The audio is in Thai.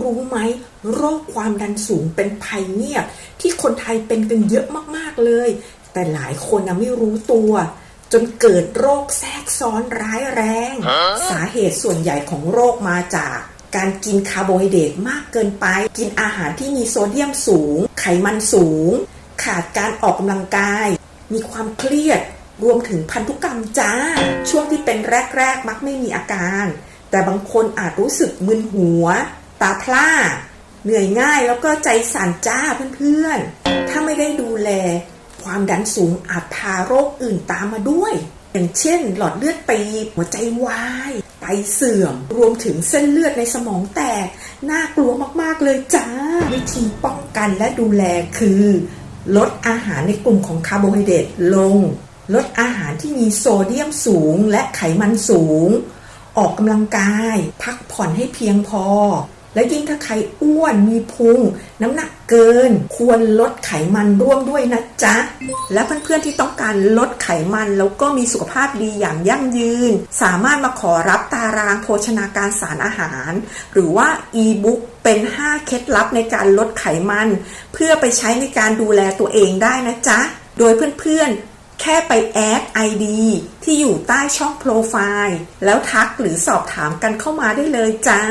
รู้ไหมโรคความดันสูงเป็นภัยเงียบ ที่คนไทยเป็นกันเยอะมากๆเลย แต่หลายคนนะไม่รู้ตัว จนเกิดโรคแทรกซ้อนร้ายแรง สาเหตุส่วนใหญ่ของโรคมาจาก การกินคาร์โบไฮเดรตมากเกินไป กินอาหารที่มีโซเดียมสูง ไขมันสูง ขาดการออกกำลังกาย มีความเครียดรวมถึงพันธุกรรมจ้า ช่วงที่เป็นแรก ๆ มักไม่มีอาการ แต่บางคนอาจรู้สึกมึนหัว ตาพร่า เหนื่อยง่ายแล้วก็ใจสั่นจ้าเพื่อนๆ ถ้าไม่ได้ดูแล ความดันสูงอาจพาโรคอื่นตามมาด้วย อย่างเช่น หลอดเลือดตีบหัวใจวายไตเสื่อม รวมถึงเส้นเลือดในสมองแตก น่ากลัวมากๆเลยจ้า วิธีป้องกันและดูแลคือ ลดอาหารในกลุ่มของคาร์โบไฮเดรตลง ลดอาหารที่มีโซเดียมสูงและไขมันสูง ออกกำลังกาย พักผ่อนให้เพียงพอ และยิ่งถ้าใครอ้วนมีพุง น้ำหนักเกิน ควรลดไขมันร่วมด้วยนะจ๊ะ และเพื่อนๆที่ต้องการลดไขมันแล้วก็มีสุขภาพดีอย่างยั่งยืน สามารถมาขอรับตารางโภชนาการสารอาหาร หรือว่าอีบุ๊กเป็น 5 เคล็ดลับในการลดไขมัน เพื่อไปใช้ในการดูแลตัวเองได้นะจ๊ะ โดยเพื่อนๆแค่ไปแอด ID ที่อยู่ใต้ช่องโปรไฟล์ แล้วทักหรือสอบถามกันเข้ามาได้เลยจ้า